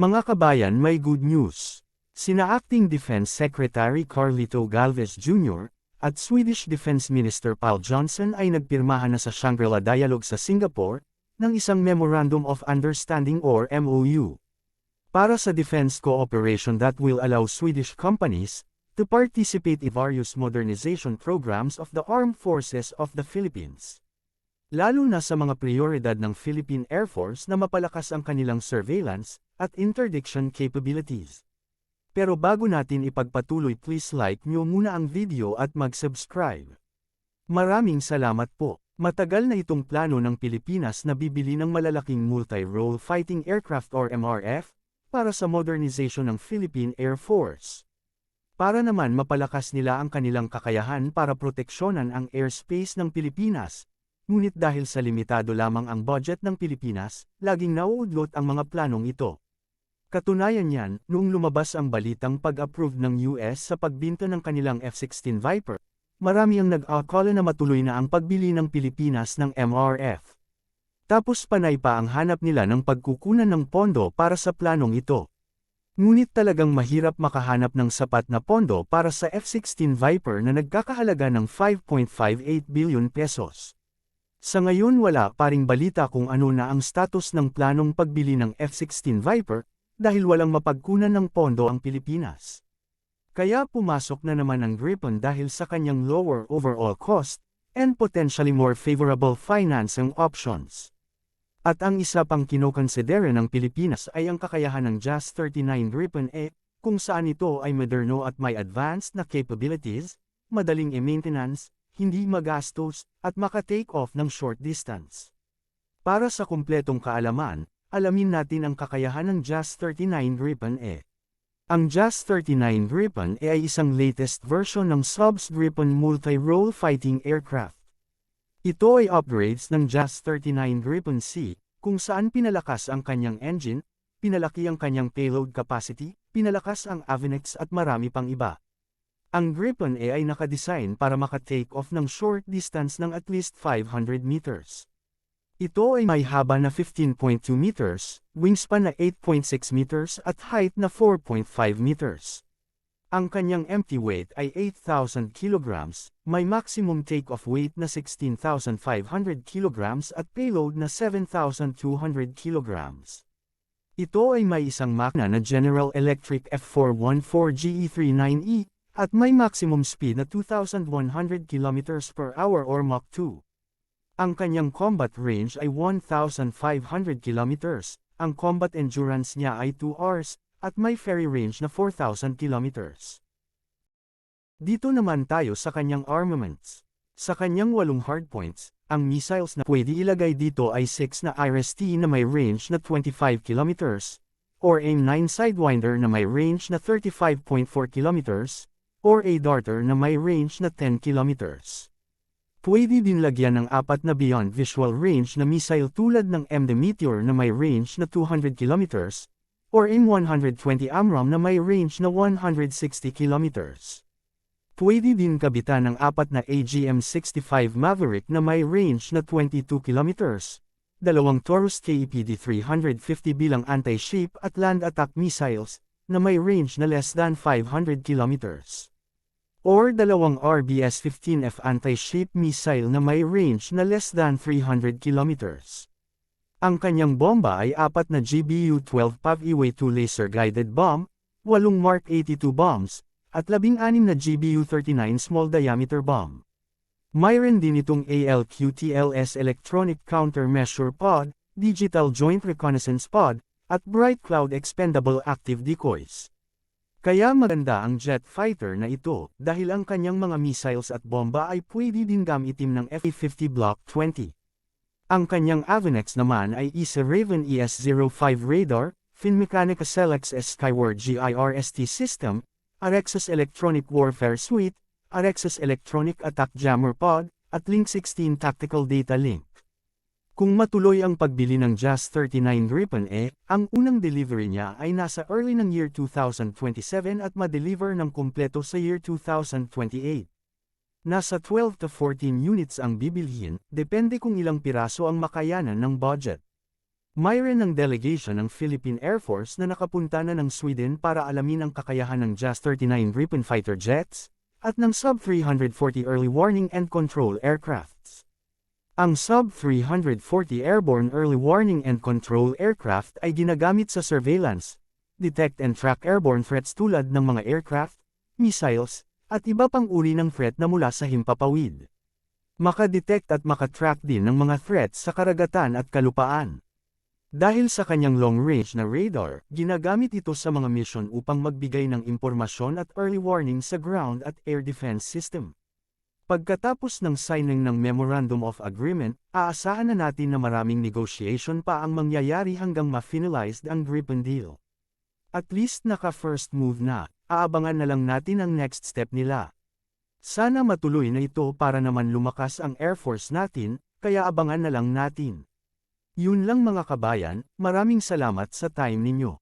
Mga kabayan may good news. Sina Acting Defense Secretary Carlito Galvez Jr. at Swedish Defense Minister Paul Johnson ay nagpirmahan na sa Shangri-La Dialogue sa Singapore ng isang Memorandum of Understanding or MOU para sa defense cooperation that will allow Swedish companies to participate in various modernization programs of the armed forces of the Philippines. Lalo na sa mga prioridad ng Philippine Air Force na mapalakas ang kanilang surveillance at interdiction capabilities. Pero bago natin ipagpatuloy please like nyo muna ang video at mag-subscribe. Maraming salamat po. Matagal na itong plano ng Pilipinas na bibili ng malalaking multi-role fighting aircraft or MRF para sa modernization ng Philippine Air Force. Para naman mapalakas nila ang kanilang kakayahan para proteksyonan ang airspace ng Pilipinas, ngunit dahil sa limitado lamang ang budget ng Pilipinas, laging nauudlot ang mga planong ito. Katunayan niyan, noong lumabas ang balitang pag-approve ng US sa pagbinta ng kanilang F-16 Viper, marami ang nag-akala na matuloy na ang pagbili ng Pilipinas ng MRF. Tapos panay pa ang hanap nila ng pagkukunan ng pondo para sa planong ito. Ngunit talagang mahirap makahanap ng sapat na pondo para sa F-16 Viper na nagkakahalaga ng 5.58 billion pesos. Sa ngayon wala pa ring balita kung ano na ang status ng planong pagbili ng F-16 Viper, dahil walang mapagkunan ng pondo ang Pilipinas. Kaya pumasok na naman ang Gripen dahil sa kanyang lower overall cost, and potentially more favorable financing options. At ang isa pang kinokonsidera ng Pilipinas ay ang kakayahan ng JAS 39 Gripen E, kung saan ito ay moderno at may advanced na capabilities, madaling i-maintenance, hindi magastos, at maka-take off ng short distance. Para sa kumpletong kaalaman, alamin natin ang kakayahan ng JAS 39 Gripen E. Ang JAS 39 Gripen E ay isang latest version ng Subs Gripen multi-role fighting aircraft. Ito ay upgrades ng JAS 39 Gripen C, kung saan pinalakas ang kanyang engine, pinalaki ang kanyang payload capacity, pinalakas ang avionics at marami pang iba. Ang Gripen A ay nakadesign para maka-take off ng short distance ng at least 500 meters. Ito ay may haba na 15.2 meters, wingspan na 8.6 meters at height na 4.5 meters. Ang kanyang empty weight ay 8,000 kilograms, may maximum take-off weight na 16,500 kilograms at payload na 7,200 kilograms. Ito ay may isang makina na General Electric F414 GE39E, at may maximum speed na 2,100 km per hour or Mach 2. Ang kanyang combat range ay 1,500 km, ang combat endurance niya ay 2 hours, at may ferry range na 4,000 kilometers. Dito naman tayo sa kanyang armaments. Sa kanyang walong hardpoints, ang missiles na pwede ilagay dito ay 6 na IRST na may range na 25 kilometers, or AIM-9 Sidewinder na may range na 35.4 kilometers, or a Darter na may range na 10 kilometers. Pwede din lagyan ng apat na beyond visual range na missile tulad ng MD Meteor na may range na 200 kilometers, or M120 AMRAAM na may range na 160 kilometers. Pwede din kabitan ng apat na AGM-65 Maverick na may range na 22 kilometers, dalawang Taurus KEPD-350 bilang anti-ship at land attack missiles, na may range na less than 500 kilometers. Or dalawang RBS-15F anti-ship missile na may range na less than 300 kilometers. Ang kanyang bomba ay apat na GBU-12 PAV-E-2 laser-guided bomb, walong Mark 82 bombs, at labing-anim na GBU-39 small diameter bomb. Mayroon din itong ALQTLS Electronic Countermeasure Pod, Digital Joint Reconnaissance Pod, at Bright Cloud Expendable Active Decoys. Kaya maganda ang jet fighter na ito dahil ang kanyang mga missiles at bomba ay pwede din gamitin ng F-50 Block 20. Ang kanyang Avenex naman ay isa Raven ES-05 radar, Finmeccanica Celex S Skyward GIRST system, Arexus Electronic Warfare Suite, Arexus Electronic Attack Jammer Pod, at Link 16 Tactical Data Link. Kung matuloy ang pagbili ng JAS 39 Gripen E, ang unang delivery niya ay nasa early ng year 2027 at ma-deliver ng kumpleto sa year 2028. Nasa 12 to 14 units ang bibilhin, depende kung ilang piraso ang makayanan ng budget. Mayroon ng delegation ng Philippine Air Force na nakapunta na ng Sweden para alamin ang kakayahan ng JAS-39 Gripen fighter jets, at ng Sub-340 early warning and control aircrafts. Ang Sub-340 airborne early warning and control aircraft ay ginagamit sa surveillance, detect and track airborne threats tulad ng mga aircraft, missiles, at iba pang uri ng threat na mula sa himpapawid. Makadetect at makatrack din ng mga threats sa karagatan at kalupaan. Dahil sa kanyang long-range na radar, ginagamit ito sa mga mission upang magbigay ng impormasyon at early warning sa ground at air defense system. Pagkatapos ng signing ng Memorandum of Agreement, aasahan na natin na maraming negotiation pa ang mangyayari hanggang ma-finalized ang Gripen deal. At least naka-first move na, aabangan na lang natin ang next step nila. Sana matuloy na ito para naman lumakas ang Air Force natin, kaya abangan na lang natin. Yun lang mga kabayan, maraming salamat sa time ninyo.